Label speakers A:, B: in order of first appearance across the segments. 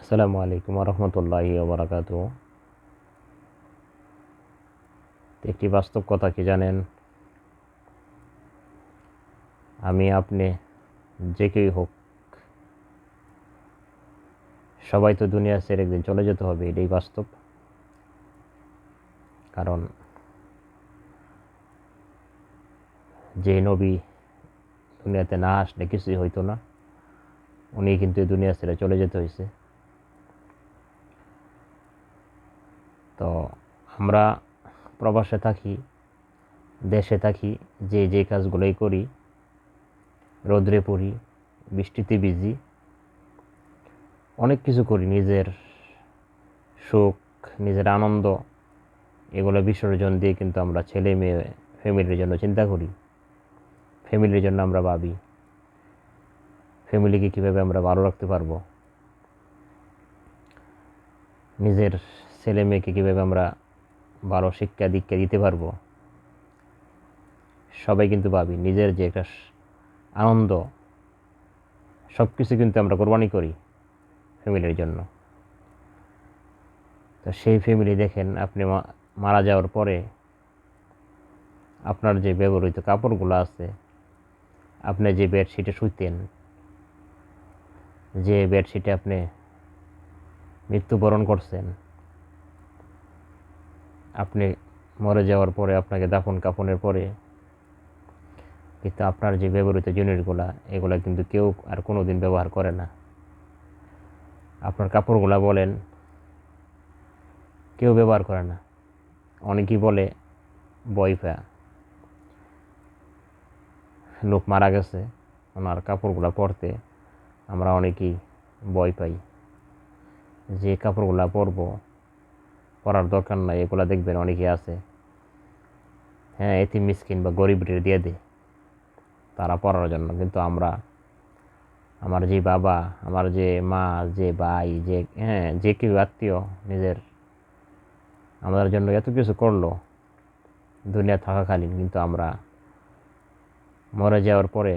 A: আসসালামু আলাইকুম রহমতুল্লাহি ওবরাকাত একটি বাস্তব কথা কি জানেন? আমি, আপনি, যে কেউই হোক, সবাই তো দুনিয়া ছেড়ে একদিন চলে যেতে হবে, এটাই বাস্তব। কারণ যে নবী দুনিয়াতে না আসলে কিছুই হইতো না উনি কিন্তু দুনিয়া ছেড়ে চলে যেতে হয়েছে তো আমরা প্রবাসে থাকি, দেশে থাকি, যে যে কাজগুলোই করি, রোদ্রে পড়ি, বৃষ্টিতে ভিজি, অনেক কিছু করি, নিজের সুখ, নিজের আনন্দ, এগুলো বিসর্জন দিয়ে কিন্তু আমরা ছেলে মেয়ে ফ্যামিলির জন্য চিন্তা করি। ফ্যামিলির জন্য আমরা ভাবি ফ্যামিলিকে কীভাবে আমরা ভালো রাখতে পারব? নিজের ছেলে মেয়েকে কীভাবে আমরা ভালো শিক্ষা দীক্ষা দিতে পারব। সবাই কিন্তু ভাবি, নিজের যে একটা আনন্দ সব কিছু কিন্তু আমরা কোরবানি করি ফ্যামিলির জন্য। তো সেই ফ্যামিলি দেখেন, আপনি মারা যাওয়ার পরে আপনার যে ব্যবহৃত কাপড়গুলো আছে, আপনি যে বেডশিটে শুইতেন, যে বেডশিটে আপনি মৃত্যুবরণ করছেন আপনি মরে যাওয়ার পরে আপনাকে দাফন কাফনের পরে কিন্তু আপনার যে ব্যবহৃত জিনিসগুলা এগুলা কিন্তু কেউ আর কোনো দিন ব্যবহার করে না। আপনার কাপড়গুলা বলেন, কেউ ব্যবহার করে না। অনেকেই বলে বইফা লোক মারা গেছে, ওনার কাপড়গুলা পরতে আমরা অনেকেই বই পাই। যে কাপড়গুলা পরবো পরার দরকার নাই, এগুলো দেখবেন অনেকে আছে। হ্যাঁ এটি মিসকিন বা গরিবদের দিয়ে দে তারা পড়ার জন্য। কিন্তু আমরা, আমার যে বাবা, আমার যে মা, যে ভাই, যে হ্যাঁ যে কেউ আত্মীয় নিজের, আমাদের জন্য এত কিছু করল, দুনিয়া থাকাকালীন, কিন্তু আমরা মরে যাওয়ার পরে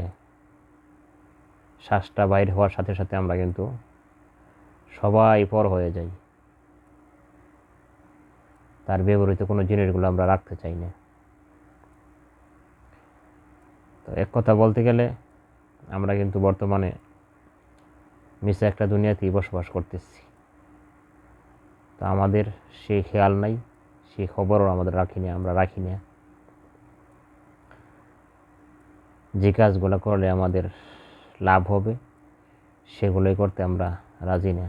A: শ্বাসটা বাইর হওয়ার সাথে সাথে আমরা কিন্তু সবাই পর হয়ে যাই। তার ব্যবহৃত কোনো জিনিসগুলো আমরা রাখতে চাই না। তো এক কথা বলতে গেলে, আমরা কিন্তু বর্তমানে মিশে একটা দুনিয়াতেই বসবাস করতেছি। তো আমাদের সেই খেয়াল নাই সেই খবরও আমাদের রাখি না আমরা রাখি না যে কাজগুলো করলে আমাদের লাভ হবে, সেগুলোই করতে আমরা রাজি না।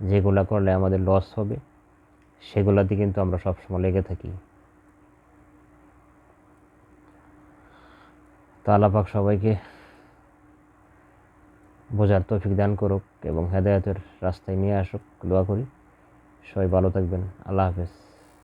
A: যেগুলো করলে আমাদের লস হবে সেগুলোতে কিন্তু আমরা সবসময় লেগে থাকি। তো আল্লাপাক সবাইকে বোঝার তৌফিক দান করুক এবং হেদায়তের রাস্তায় নিয়ে আসুক। দোয়া করি। সবাই ভালো থাকবেন। আল্লাহ হাফেজ।